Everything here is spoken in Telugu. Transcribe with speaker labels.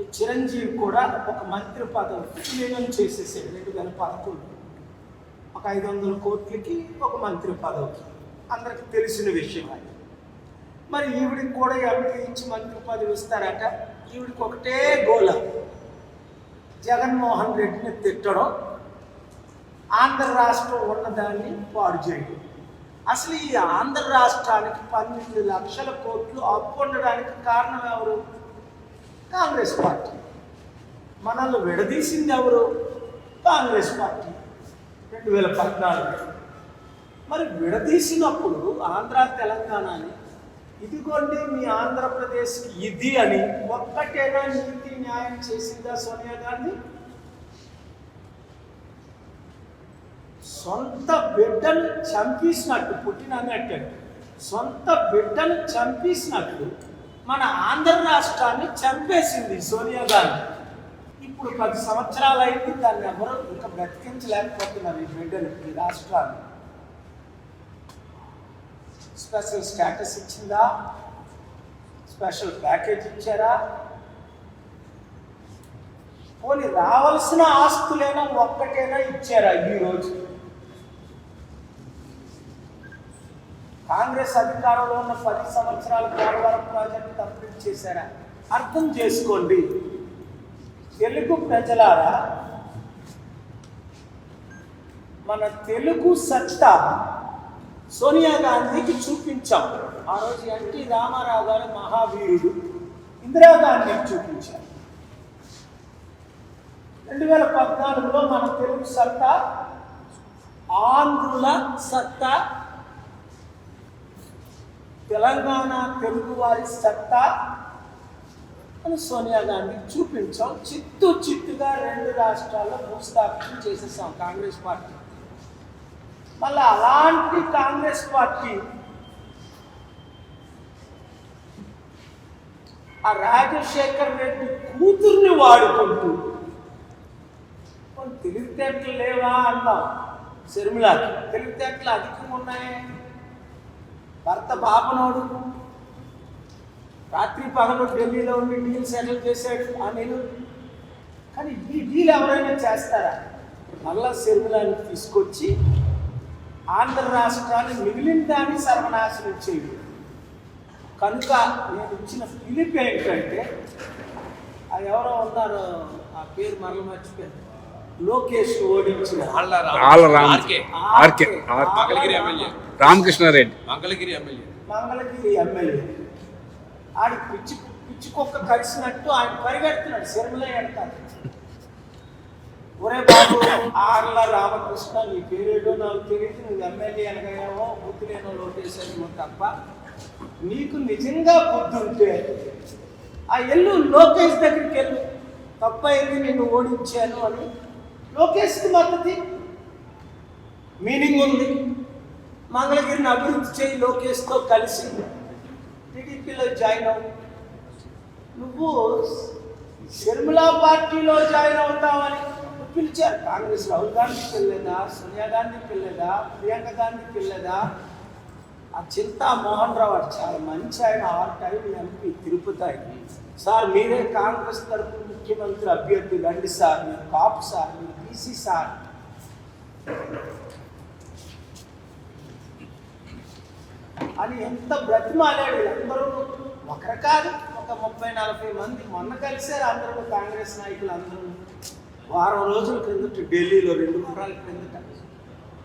Speaker 1: చిరంజీవి కూడా ఒక మంత్రి పదవి విలీనం చేసేసాడు. రెండు వేల పదకొండు. ఒక ఐదు వందల కోట్లకి ఒక మంత్రి పదవికి. అందరికి తెలిసిన విషయం అది. మరి ఈవిడికి కూడా ఎవరికి ఇచ్చి మంత్రి పదవి ఇస్తారట. ఈవిడికి ఒకటే గోల. జగన్మోహన్ రెడ్డిని తిట్టడం ఆంధ్ర రాష్ట్రం ఉన్నదాన్ని పాడు చేయడం. అసలు ఈ ఆంధ్ర రాష్ట్రానికి పన్నెండు లక్షల కోట్లు అప్పు ఉండడానికి కారణం ఎవరు? కాంగ్రెస్ పార్టీ. మనల్ని విడదీసింది ఎవరు? కాంగ్రెస్ పార్టీ. రెండు వేల పద్నాలుగు. మరి విడదీసినప్పుడు ఆంధ్ర తెలంగాణని ఇదిగోండి మీ ఆంధ్రప్రదేశ్కి ఇది అని ఒక్కటేనా నీతి న్యాయం చేసిందా సోనియా గాంధీ? సొంత బిడ్డను చంపేసినట్టు పుట్టిన సొంత బిడ్డను చంపేసినట్టు మన ఆంధ్ర రాష్ట్రాన్ని చంపేసింది సోనియా గాంధీ. ఇప్పుడు పది సంవత్సరాలు అయింది దాన్ని ఎవరు ఇంకా బ్రతికించలేకపోతున్నారు ఈ బిడ్డలు ఈ రాష్ట్రాన్ని. స్పెషల్ స్టేటస్ ఇచ్చిందా? స్పెషల్ ప్యాకేజ్ ఇచ్చారా? పోనీ రావాల్సిన ఆస్తులైనా ఒక్కటైనా ఇచ్చారా ఈ కాంగ్రెస్ అధికారంలో ఉన్న పది సంవత్సరాల పోలవరం ప్రాజెక్టు కంప్లీట్ చేశారా? అర్థం చేసుకోండి. తెలుగు ప్రజలారా మన తెలుగు సత్తా సోనియా గాంధీకి చూపించాం. ఆ రోజు ఎన్టీ రామారావు గారు మహావీరుడు ఇందిరాగాంధీకి చూపించాం రెండు వేల పద్నాలుగులో మన తెలుగు సత్తా ఆంధ్రుల సత్తా తెలంగాణ తెలుగు వారి సత్తా అని సోనియా గాంధీ చూపించాం. చిత్తు చిత్తుగా రెండు రాష్ట్రాల్లో భూస్థాపితం చేసేసాం కాంగ్రెస్ పార్టీ. మళ్ళీ అలాంటి కాంగ్రెస్ పార్టీ ఆ రాజశేఖర్ రెడ్డి కూతుర్ని వాడుకుంటూ కొన్ని తెలివితేటలు లేవా? అన్నాం శర్మిలాకి. తెలివితేటలు అధికంగా ఉన్నాయి భర్త బాపనోడు రాత్రి పగలు ఢిల్లీలో ఉండి డీల్ సెటిల్ చేశాడు ఆ నేను. కానీ ఈ డీల్ ఎవరైనా చేస్తారా? మళ్ళా శర్మిలాని తీసుకొచ్చి ఆంధ్ర రాష్ట్రాన్ని మిగిలిన దాన్ని సర్వనాశనం చేయడు. కనుక నేను ఇచ్చిన పిలుపు ఏంటంటే ఆ ఎవరో ఉన్నారు ఆ పేరు మరల మర్చిపోయాను. లోకేష్ ఓడించిన
Speaker 2: RK.
Speaker 3: RK. R
Speaker 2: Mangalagiri MLA.
Speaker 3: Ramakrishna Reddy.
Speaker 2: Mangalagiri MLA.
Speaker 1: Mangalagiri MLA. ఆడి పిచ్చి పిచ్చి కుక్క కలిసినట్టు ఆయన పరిగెడుతున్నాడు శర్మల ఎడతాడు ఒరే బాబు ఆర్ల రామకృష్ణ నీ పేరేటో నాకు తెలియదు నువ్వు ఎమ్మెల్యే అనగానేమో బుద్ధి లేనో లోటేశాను తప్ప. నీకు నిజంగా బుద్ధి ఉంటే ఆ ఎల్లు లోకేష్ దగ్గరికి వెళ్ళు. తప్పైంది నిన్ను ఓడించాను అని లోకేష్కి మద్దతు మీనింగ్ ఉంది. మంగళగిరిని అభివృద్ధి చేయి లోకేష్తో కలిసి టీడీపీలో జాయిన్ అవు నువ్వు షర్మిలా పార్టీలో జాయిన్ అవుతావని పిలిచారు. కాంగ్రెస్ రాహుల్ గాంధీ పిల్లదా సోనియా గాంధీ పిల్లదా ప్రియాంక గాంధీ పిల్లదా? ఆ చింతా మోహన్ రావు చాలా మంచి ఆయన ఆల్ టైం ఎంపీ తిరుపతి ఆయన సార్ మీరే కాంగ్రెస్ తరపు ముఖ్యమంత్రి అభ్యర్థి రండి సార్ మీరు కాపు సార్ మీరు బీసీ సార్. అని ఎంత బ్రతిమాలాడు అందరూ ఒకరు కాదు ఒక ముప్పై నలభై మంది మొన్న కలిశారు అందరూ కాంగ్రెస్ నాయకులు అందరూ వారం రోజుల క్రిందట ఢిల్లీలో రెండు వారాల క్రిందట.